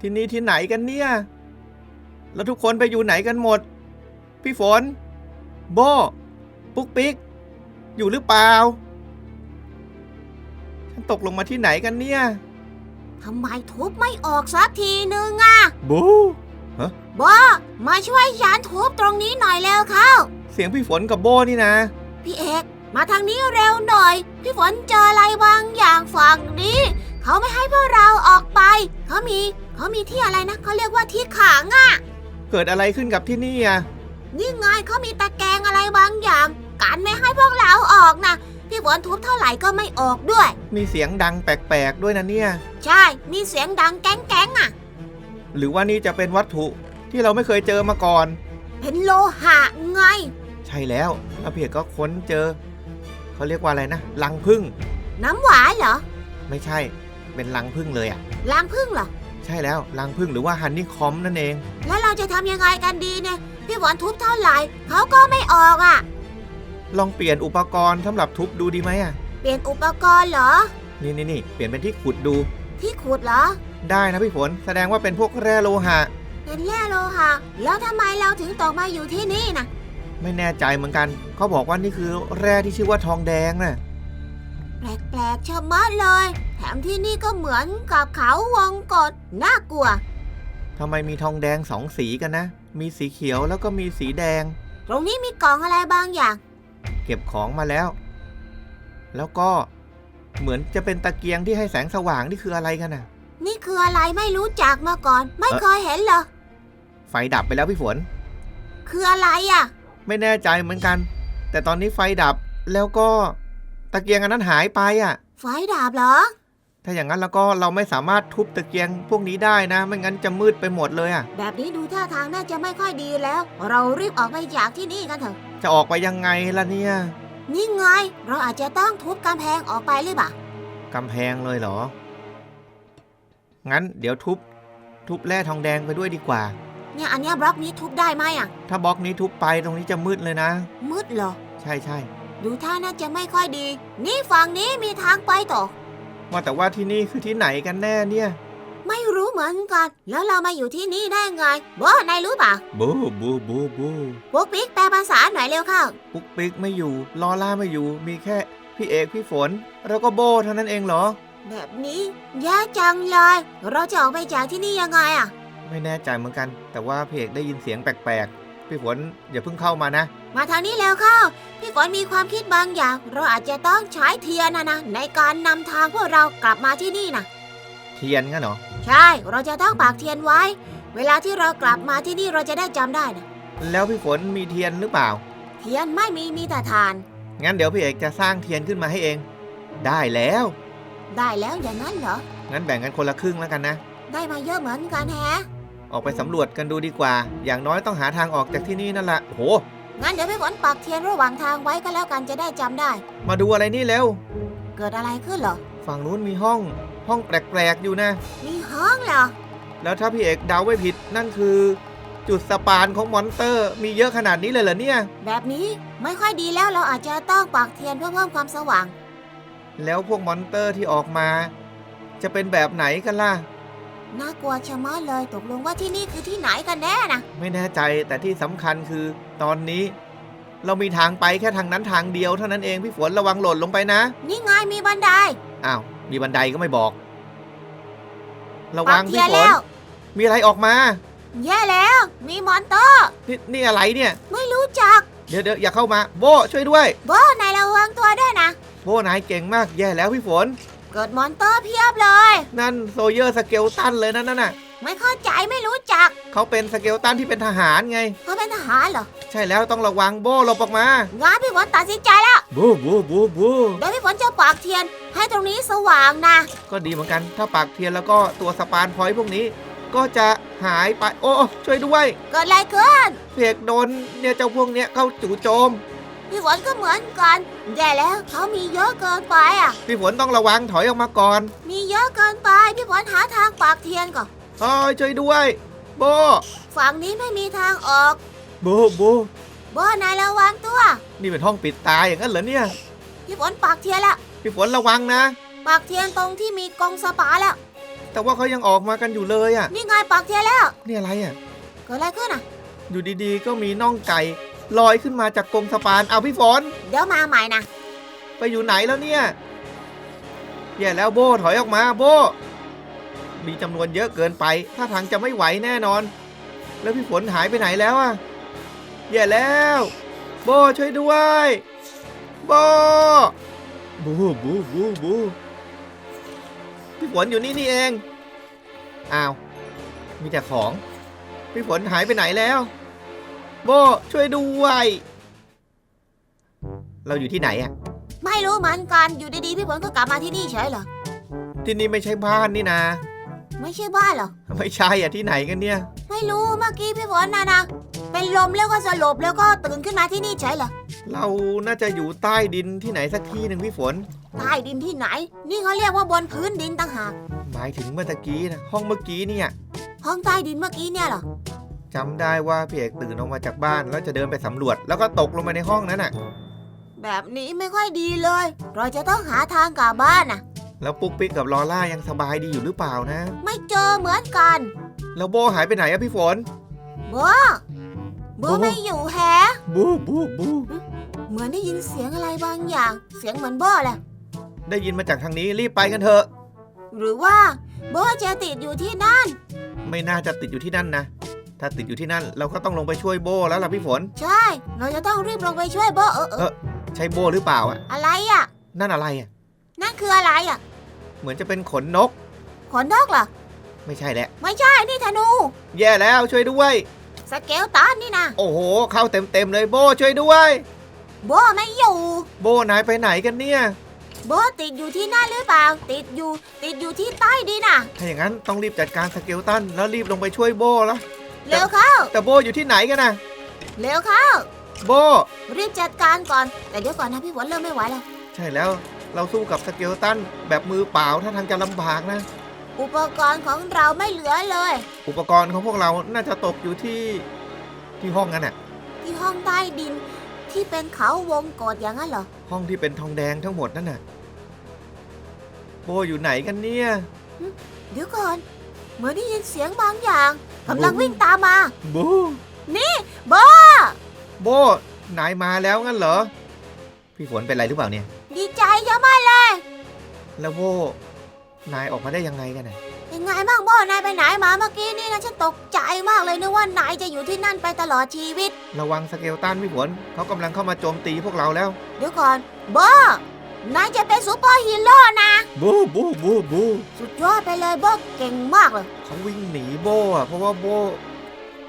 ที่นี่ที่ไหนกันเนี่ย แล้วทุกคนไปอยู่ไหนกันหมด พี่ฝน โบปุ๊กปิ๊ก อยู่หรือเปล่า ฉันตกลงมาที่ไหนกันเนี่ย ทำไมทุบไม่ออกสักทีนึงอะบูบอมาช่วยฉันทุบตรงนี้หน่อยเร็วเข้า เสียงพี่ฝนกับโบนี่นะ พี่เอก มาทางนี้เร็วหน่อย พี่ฝนเจออะไรบางอย่างฝั่งนี้ เขาไม่ให้พวกเราออกไป เขามีเขามีที่อะไรนะเขาเรียกว่าที่ขังอะเกิดอะไรขึ้นกับที่นี่อะนี่ไงเขามีตะแกรงอะไรบางอย่างกันไม่ให้พวกเราออกนะพี่ฝนทุบเท่าไหร่ก็ไม่ออกด้วย มีเสียงดังแปลกๆด้วยนะเนี่ย ใช่ มีเสียงดังแก๊งแก๊งๆอะหรือว่านี่จะเป็นวัตถุที่เราไม่เคยเจอมาก่อน เป็นโลหะไง ใช่แล้วแล้วเพียกก็ค้นเจอ เขาเรียกว่าอะไรนะรังพึ่ง น้ำหวานเหรอ ไม่ใช่ เป็นรังพึ่งเลยอะ ล้างพึ่งเหรอ ใช่แล้วรังพึ่งหรือว่าฮันนี่คอมนั่นเอง แล้วเราจะทำยังไงกันดีเนี่ย พี่ฝนทุบเท่าไหร่เขาก็ไม่ออกอะ่ะ ลองเปลี่ยนอุปกรณ์สำหรับทุบดูดีไหมอะ เปลี่ยนอุปกรณ์เหรอ นี่นี่นี่เปลี่ยนเป็นที่ขุดดูที่ขุดเหรอได้นะพี่ฝนแสดงว่าเป็นพวกแร่โลหะ เป็นแร่โลหะ แล้วทำไมเราถึงตกมาอยู่ที่นี่นะไม่แน่ใจเหมือนกันเขาบอกว่านี่คือแร่ที่ชื่อว่าทองแดงน่ะ แปลกๆชะมัดเลย แถมที่นี่ก็เหมือนกับเขาวงกฏน่ากลัว ทำไมมีทองแดงสองสีกันนะ มีสีเขียวแล้วก็มีสีแดง ตรงนี้มีกล่องอะไรบางอย่าง เก็บของมาแล้ว แล้วก็เหมือนจะเป็นตะเกียงที่ให้แสงสว่างนี่คืออะไรกันน่ะ นี่คืออะไรไม่รู้จักมาก่อน ไม่เคยเห็นเหรอ ไฟดับไปแล้วพี่ฝน คืออะไรอะ ไม่แน่ใจเหมือนกัน แต่ตอนนี้ไฟดับแล้วก็ตะเกียงอันนั้นหายไปอะ ไฟดับเหรอ ถ้าอย่างนั้นแล้วก็เราไม่สามารถทุบตะเกียงพวกนี้ได้นะ ไม่งั้นจะมืดไปหมดเลยอะแบบนี้ดูท่าทางน่าจะไม่ค่อยดีแล้ว เรารีบออกไปจากที่นี่กันเถอะจะออกไปยังไงล่ะเนี่ย นี่ไง เราอาจจะต้องทุบกำแพงออกไปหรือเปล่ากำแพงเลยเหรอ งั้นเดี๋ยวทุบ ทุบแร่ทองแดงไปด้วยดีกว่า เนี่ยอันเนี้ยบล็อกนี้ทุบได้ไหมอะ ถ้าบล็อกนี้ทุบไปตรงนี้จะมืดเลยนะ มืดเหรอ ใช่ใช่ดูท่าน่าจะไม่ค่อยดี นี่ฝั่งนี้มีทางไปต่อ ว่าแต่ว่าที่นี่คือที่ไหนกันแน่เนี่ย ไม่รู้เหมือนกัน แล้วเรามาอยู่ที่นี่ได้ไงบอนายรู้เปล่าบูบูบูบูปุ๊กปิ๊กแปลภาษาหน่อยเร็วเข้าปุ๊กปิ๊กไม่อยู่ ลอล่าไม่อยู่ มีแค่พี่เอกพี่ฝน แล้วก็โบเท่านั้นเองเหรอ แบบนี้แย่จังเลย เราจะออกไปจากที่นี่ยังไงอะไม่แน่ใจเหมือนกัน แต่ว่าพี่เอกได้ยินเสียงแปลกๆ พี่ฝนอย่าเพิ่งเข้ามานะ มาทางนี้แล้วเข้า พี่ฝนมีความคิดบางอย่าง เราอาจจะต้องใช้เทียนนะนะในการนำทางพวกเรากลับมาที่นี่นะเทียนงั้นเหรอใช่ เราจะต้องปากเทียนไว้ เวลาที่เรากลับมาที่นี่เราจะได้จำได้นะแล้วพี่ฝนมีเทียนหรือเปล่า เทียนไม่มีมีแต่ทาน งั้นเดี๋ยวพี่เอกจะสร้างเทียนขึ้นมาให้เอง ได้แล้ว ได้แล้วอย่างนั้นเหรอ งั้นแบ่งกันคนละครึ่งแล้วกันนะ ได้มาเยอะเหมือนกันแฮะ ออกไปสำรวจกันดูดีกว่า อย่างน้อยต้องหาทางออกจากที่นี่นั่นแหละโอ้โห งั้นเดี๋ยวพี่ฝนปักเทียนระหว่างทางไว้ก็แล้วกันจะได้จำได้ มาดูอะไรนี่เร็ว เกิดอะไรขึ้นเหรอ ฝั่งนู้นมีห้อง ห้องแปลกๆอยู่นะ มีห้องเหรอ แล้วถ้าพี่เอกเดาไม่ผิดนั่นคือ จุดสปานของมอนสเตอร์ มีเยอะขนาดนี้เลยเหรอเนี่ย แบบนี้ไม่ค่อยดีแล้วเราอาจจะต้องปักเทียนเพื่อเพิ่มความสว่าง แล้วพวกมอนสเตอร์ที่ออกมา จะเป็นแบบไหนกันล่ะ น่ากลัวชะมัดเลยตกลงว่าที่นี่คือที่ไหนกันแน่นะไม่แน่ใจแต่ที่สำคัญคือตอนนี้ เรามีทางไปแค่ทางนั้นทางเดียวเท่านั้นเองพี่ฝนระวังหล่นลงไปนะนี่ไงมีบันไดอ้าวมีบันไดก็ไม่บอก ระปัวักงเทีพี่ยนฝนแล้วมีอะไรออกมา แย่แล้ว มีมอนเตอร์ นี่นี่อะไรเนี่ย ไม่รู้จักเดี๋ยวเดี๋ยวอย่าเข้ามาโบช่วยด้วย โบนายระวังตัวด้วยนะ โบนายเก่งมากแย่แล้วพี่ฝน เกิดมอนเตอร์เพียบเลย นั่นโซเยอร์สเกลตันเลยนั่นน่ะ ไม่เข้าใจไม่รู้จัก เขาเป็นสเกลตันที่เป็นทหารไง เขาเป็นทหารเหรอ ใช่แล้วต้องระวังโบหลบออกมา งั้นพี่ฝนตัดสินใจแล้วบูบูบูบูเดี๋ยวพี่ฝนจะปักเทียน ให้ตรงนี้สว่างนะ ก็ดีเหมือนกัน ถ้าปากเทียนแล้วก็ตัวสปานพอยต์พวกนี้ ก็จะหายไป โอ้ช่วยด้วย เกิดอะไรขึ้นเพียกโดนเนี่ยเจ้าพวกเนี้ยเข้าจู่โจม พี่ฝนก็เหมือนกันแย่แล้วเขามีเยอะเกินไปอะ พี่ฝนต้องระวังถอยออกมาก่อนมีเยอะเกินไป พี่ฝนหาทางปักเทียนก่อนโอ้ยช่วยด้วย โบ ฝั่งนี้ไม่มีทางออก โบโบ โบนายระวังตัว นี่เป็นห้องปิดตายอย่างนั้นเหรอเนี่ย พี่ฝนปักเทียนแล้วพี่ฝนระวังนะปักเทียนตรงที่มีกองสปาแล้ว แต่ว่าเขายังออกมากันอยู่เลยอะ นี่ไงปักเทียนแล้ว นี่อะไรอะ เกิดอะไรขึ้นอะ อยู่ดีๆ ก็มีน่องไก่ ลอยขึ้นมาจากกรงสะพานเอาพี่ฝนเดี๋ยวมาใหม่นะ ไปอยู่ไหนแล้วเนี่ยแย่แล้วโบถอยออกมาโบ มีจำนวนเยอะเกินไป ถ้าทางจะไม่ไหวแน่นอน แล้วพี่ฝนหายไปไหนแล้วอะแย่แล้ว โบช่วยด้วยโบบูบูบูบูพี่ฝนอยู่นี่นี่เอง อ้าว มีแต่ของ พี่ฝนหายไปไหนแล้ว โบช่วยด้วย เราอยู่ที่ไหนอะไม่รู้เหมือนกันอยู่ดีๆพี่ฝนก็กลับมาที่นี่เฉยเหรอที่นี่ไม่ใช่บ้านนี่นะ ไม่ใช่บ้านเหรอไม่ใช่อะที่ไหนกันเนี่ย ไม่รู้เมื่อกี้พี่ฝนนะนะเป็นลมแล้วก็สลบแล้วก็ตื่นขึ้นมาที่นี่เฉยเหรอเราน่าจะอยู่ใต้ดินที่ไหนสักที่หนึ่งพี่ฝน ใต้ดินที่ไหน นี่เขาเรียกว่าบนพื้นดินต่างหากหมายถึงเมื่อตะกี้นะห้องเมื่อกี้เนี่ย ห้องใต้ดินเมื่อกี้เนี่ยเหรอ จำได้ว่าพี่เอกตื่นออกมาจากบ้าน แล้วจะเดินไปสำรวจ แล้วก็ตกลงไปในห้องนั้นน่ะ แบบนี้ไม่ค่อยดีเลย เราจะต้องหาทางกลับบ้านน่ะ แล้วปุ๊กปิ๊กกับลอล่ายังสบายดีอยู่หรือเปล่านะ ไม่เจอเหมือนกันแล้วโบหายไปไหนอะพี่ฝน โบโบไม่อยู่แฮะ บูบูบูเหมือนได้ยินเสียงอะไรบางอย่าง เสียงเหมือนโบแหละ ได้ยินมาจากทางนี้รีบไปกันเถอะ หรือว่าโบจะติดอยู่ที่นั่น ไม่น่าจะติดอยู่ที่นั่นนะ ถ้าติดอยู่ที่นั่นเราก็ต้องลงไปช่วยโบแล้วล่ะพี่ฝน ใช่ เราจะต้องรีบลงไปช่วยโบเออเออใช่โบหรือเปล่าอะอะไรอะ นั่นอะไรอะนั่นคืออะไรอะ เหมือนจะเป็นขนนก ขนนกเหรอ ไม่ใช่แหละ ไม่ใช่ นี่ธนู แย่แล้วช่วยด้วย สเกลตันนี่นะ โอ้โห เข้าเต็มๆเลยโบช่วยด้วย โบไม่อยู่ โบนายไปไหนกันเนี่ย โบติดอยู่ที่นั่นหรือเปล่า ติดอยู่ ติดอยู่ที่ใต้ดินน่ะถ้าอย่างนั้นต้องรีบจัดการสเกลตันแล้วรีบลงไปช่วยโบแล้ว เร็วเข้า แต่โบอยู่ที่ไหนกันนะเร็วเข้า โบ รีบจัดการก่อน แต่เดี๋ยวก่อนนะพี่ฝนเริ่มไม่ไหวแล้ว ใช่แล้วเราสู้กับสเกลตันแบบมือเปล่าถ้าทางจะลำบากนะ อุปกรณ์ของเราไม่เหลือเลย อุปกรณ์ของพวกเราน่าจะตกอยู่ที่ที่ห้องนั้นน่ะ ที่ห้องใต้ดินที่เป็นเขาวงกฏอย่างนั้นเหรอ ห้องที่เป็นทองแดงทั้งหมดนั่นน่ะ โบอยู่ไหนกันเนี่ย เดี๋ยวก่อน เหมือนได้ยินเสียงบางอย่าง กำลังวิ่งตามมาโบโบโบ นายมาแล้วงั้นเหรอ พี่ฝนเป็นไรหรือเปล่าเนี่ย ดีใจเยอะมากเลยแล้วโบ นายออกมาได้ยังไงกันน่ะยังไงบ้างโบนายไปไหนมาเมื่อกี้นี่นะฉันตกใจมากเลยนึกว่านายจะอยู่ที่นั่นไปตลอดชีวิต ระวังสเกลตันพี่ฝนเขากำลังเข้ามาโจมตีพวกเราแล้ว เดี๋ยวก่อนโบ นายจะเป็นซูเปอร์ฮีโร่นะ บูบูบูบูสุดยอดไปเลยโบเก่งมากเลย เขาวิ่งหนีโบอะเพราะว่าโบ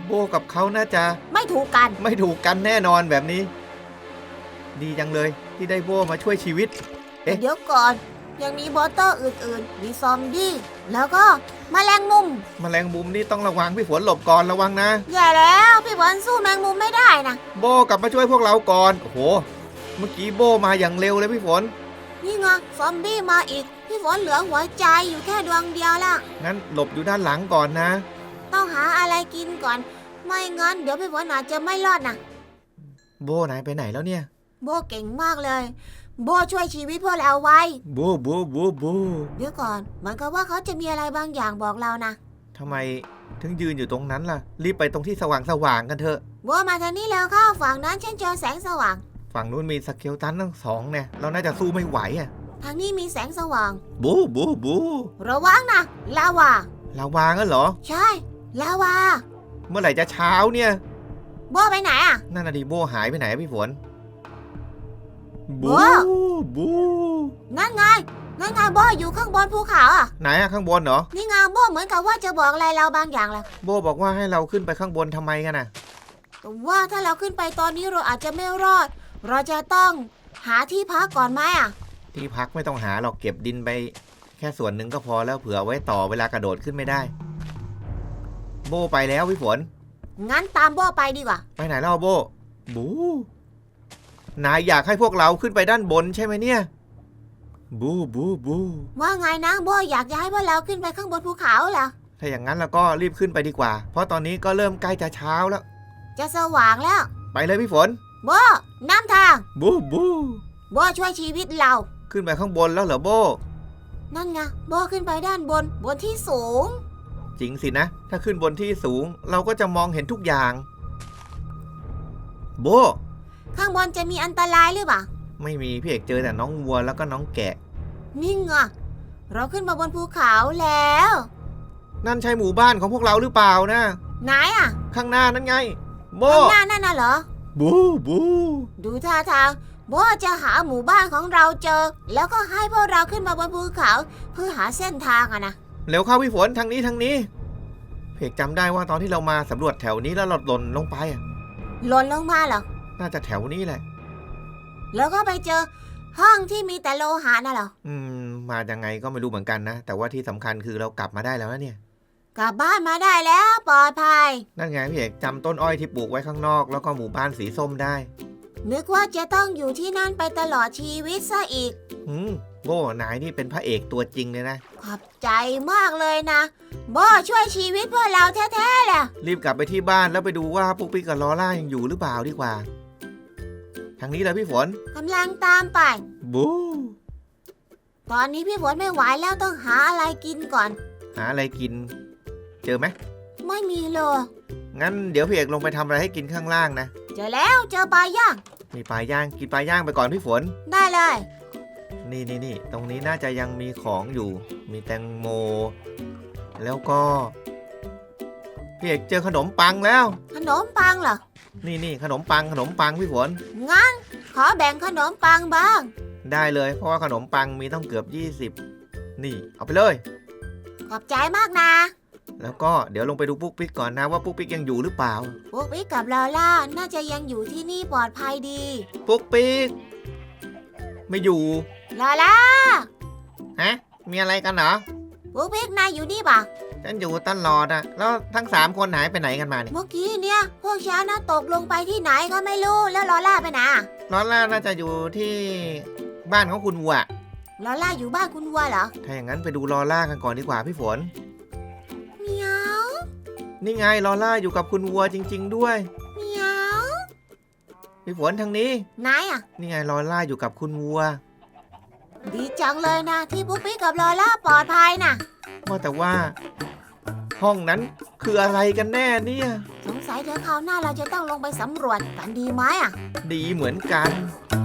โบกับเขาน่าจะไม่ถูกกันไม่ถูกกันแน่นอนแบบนี้ ดีจังเลยที่ได้โบมาช่วยชีวิต เอ๊ะ เดี๋ยวก่อน ยังมีบอเตอร์อื่นๆ มีซอมบี้แล้วก็แมลงมุม แมลงมุมนี่ต้องระวังพี่ฝนหลบก่อนระวังนะอย่าแล้วพี่บอลสู้แมงมุมไม่ได้นะโบกลับมาช่วยพวกเราก่อนโอ้โห เมื่อกี้โบมาอย่างเร็วเลยพี่ฝน นี่ไงซอมบี้มาอีก พี่ฝนเหลือหัวใจอยู่แค่ดวงเดียวละงั้นหลบอยู่ด้านหลังก่อนนะ ต้องหาอะไรกินก่อน ไม่งั้นเดี๋ยวพี่ฝนอาจจะไม่รอดนะโบนายไปไหนแล้วเนี่ย โบเก่งมากเลย โบช่วยชีวิตพวกเราไว้ โบโบโบโบเดี๋ยวก่อนเหมือนกับว่าเขาจะมีอะไรบางอย่างบอกเรานะทำไมถึงยืนอยู่ตรงนั้นล่ะ รีบไปตรงที่สว่างสว่างๆกันเถอะ โบมาทางนี้แล้วเข้าฝั่งนั้นฉันเจอแสงสว่าง ฝั่งนู้นมีสเกลตันทั้งสองเนี่ยเราน่าจะสู้ไม่ไหวอะทางนี้มีแสงสว่าง บูบูบูระวังนะลาวาเราวางกันเหรอ ใช่ลาวา เมื่อไหร่จะเช้าเนี่ย โบไปไหนอะ นั่นน่ะดิโบหายไปไหนอะพี่ฝนโบ้บูบูนั่นไงนั่นไงโบอยู่ข้างบนภูเขาอะ ไหนอะข้างบนเหรอ นี่ไงโบเหมือนกับว่าจะบอกอะไรเราบางอย่างแหละโบบอกว่าให้เราขึ้นไปข้างบนทำไมกันน่ะแต่ว่าถ้าเราขึ้นไปตอนนี้เราอาจจะไม่รอด เราจะต้องหาที่พักก่อนไหมอะ ที่พักไม่ต้องหาหรอกเก็บดินไป แค่ส่วนหนึ่งก็พอแล้วเผื่อไว้ต่อเวลากระโดดขึ้นไม่ได้ โบไปแล้วพี่ฝน งั้นตามโบไปดีกว่า ไปไหนแล้วโบบู นายอยากให้พวกเราขึ้นไปด้านบนใช่ไหมเนี่ย บูบูบู ว่าไงนะโบอยากจะให้พวกเราขึ้นไปข้างบนภูเขาเหรอ ถ้าอย่างนั้นเราก็รีบขึ้นไปดีกว่า เพราะตอนนี้ก็เริ่มใกล้จะเช้าแล้ว จะสว่างแล้ว ไปเลยพี่ฝน โบน้ำทางบูบูโบช่วยชีวิตเรา ขึ้นไปข้างบนแล้วเหรอโบ นั่นไงโบขึ้นไปด้านบนบนที่สูง จริงสินะ ถ้าขึ้นบนที่สูง เราก็จะมองเห็นทุกอย่าง โบ ข้างบนจะมีอันตรายหรือเปล่าไม่มีพี่เอกเจอแต่น้องวัวแล้วก็น้องแกะ นี่ไงเราขึ้นมาบนภูเขาแล้ว นั่นใช่หมู่บ้านของพวกเราหรือเปล่านะ ไหนอะ ข้างหน้านั่นไง โบ ข้างหน้านั่นน่ะเหรอ บูบูดูท่าทางโบจะหาหมู่บ้านของเราเจอ แล้วก็ให้พวกเราขึ้นมาบนภูเขาเพื่อหาเส้นทางอะนะเร็วเข้าพี่ฝนทางนี้ทางนี้พี่เอกจำได้ว่าตอนที่เรามาสำรวจแถวนี้แล้วเราหล่นลงไปอะหล่นลงมาเหรอน่าจะแถวนี้แหละ แล้วก็ไปเจอ ห้องที่มีแต่โลหะน่ะเหรออืม มายังไงก็ไม่รู้เหมือนกันนะ แต่ว่าที่สำคัญคือเรากลับมาได้แล้วนะเนี่ย กลับบ้านมาได้แล้วปลอดภัย นั่นไงพี่เอกจำต้นอ้อยที่ปลูกไว้ข้างนอก แล้วก็หมู่บ้านสีส้มได้ นึกว่าจะต้องอยู่ที่นั่นไปตลอดชีวิตซะอีก อืมโบ้นายนี่เป็นพระเอกตัวจริงเลยนะ ขอบใจมากเลยนะโบช่วยชีวิตพวกเราแท้ๆเลยรีบกลับไปที่บ้านแล้วไปดูว่าปุ๊กปิ๊กกับลอล่ายังอยู่หรือเปล่าดีกว่า ทางนี้เลยพี่ฝนกำลังตามไป บู ตอนนี้พี่ฝนไม่ไหวแล้วต้องหาอะไรกินก่อน หาอะไรกิน เจอไหมไม่มีเลยงั้นเดี๋ยวพี่เอกลงไปทำอะไรให้กินข้างล่างนะเจอแล้วเจอปลาย่างมีปลาย่างกินปลาย่างไปก่อนพี่ฝน ได้เลย นี่นี่นี่ตรงนี้น่าจะยังมีของอยู่ มีแตงโม แล้วก็พี่เอกเจอขนมปังแล้ว ขนมปังเหรอนี่นี่ขนมปังขนมปังพี่ฝนงั้นขอแบ่งขนมปังบ้าง ได้เลย เพราะว่าขนมปังมีต้องเกือบ 20 นี่เอาไปเลย ขอบใจมากนะ แล้วก็เดี๋ยวลงไปดูปุ๊กปิ๊กก่อนนะว่าปุ๊กปิ๊กยังอยู่หรือเปล่า พวกวิกกับลอล่าน่าจะยังอยู่ที่นี่ปลอดภัยดี ปุ๊กปิ๊กไม่อยู่ลอล่าฮะมีอะไรกันเหรอพวกวิกนายอยู่นี่ปะฉันอยู่ตลอดอะแล้วทั้งสามคนหายไปไหนกันมาเนี่ยเมื่อกี้เนี่ย พวกฉันนะตกลงไปที่ไหนก็ไม่รู้แล้วลอล่าไปไหนอะลอล่าน่าจะอยู่ที่บ้านของคุณวัวลอล่าอยู่บ้านคุณวัวเหรอถ้าอย่างนั้นไปดูลอล่ากันก่อนดีกว่าพี่ฝนเมียว นี่ไงลอล่าอยู่กับคุณวัวจริง ๆ ด้วยเมียวพี่ฝนทางนี้ไหนอะนี่ไงลอล่าอยู่กับคุณวัว ดีจังเลยนะ ที่พวกวิกกับลอล่าปลอดภัยนะว่าแต่ว่า ห้องนั้นคืออะไรกันแน่เนี่ย สงสัยเดี๋ยวคราวหน้าเราจะต้องลงไปสำรวจกันดีไหมอะดีเหมือนกันไ